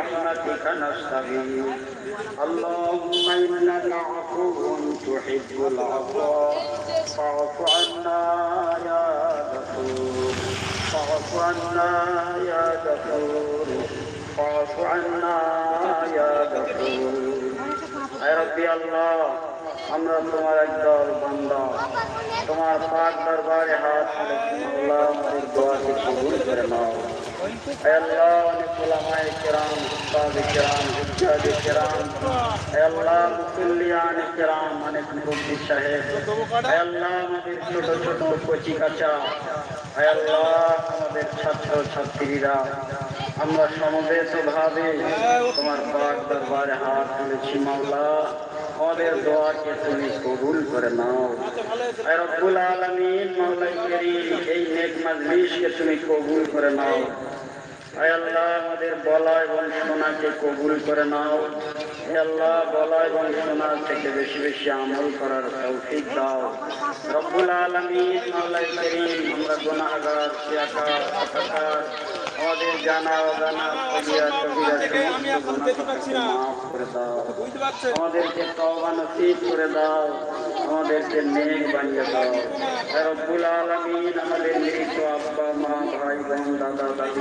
برحمتك نستغيث اللهم إنك عفو تحب العفو فاعف عنا يا غفور فاعف عنا يا غفور فاعف عنا يا غفور আয় রব্বি আল্লাহ আমরা তোমার একদল বান্দা তোমার পাক দরবারে হাত তুলেছি আল্লাহ আমাদের দোয়াকে কবুল করে নাও আয় আল্লাহ অনেক ওলামায়ে কেরাম, উস্তাদ কেরাম হুজ্জাদ কেরাম। আল্লাহ মুসল্লিয়ান কেরাম অনেক মুরব্বী সাহেব। আল্লাহ আমাদের ছোট ছোট কচি কাঁচা। আল্লাহ আমাদের ছাত্র ছাত্রীরা। আমরা সমবেত ভাবে তোমার পাক দরবারে হাত তুলেছি, মাওলা। আমাদের দোয়াকে তুমি কবুল করে নাও। রব্বুল আলামিন মাওলা করিম, এই নেক তুমি কবুল করে নাও। আল্লাহ আমাদের বলা এবং শোনাকে কবুল করে নাও। হে আল্লাহ বলা এবং শোনা থেকে বেশি বেশি আমল করার তৌফিক দাও। রব্বুল আলামিন করিম আমরা গুনাহগার সিয়াকার অপকার আমাদের জানা অজানা কবিরা কবিরা মাফ করে দাও। আমাদেরকে তওবা নসিব করে দাও। আমাদেরকে নেক বানিয়ে দাও। রব্বুল আলামিন আমাদের নেক আব্বা মা ভাই বোন দাদা দাদি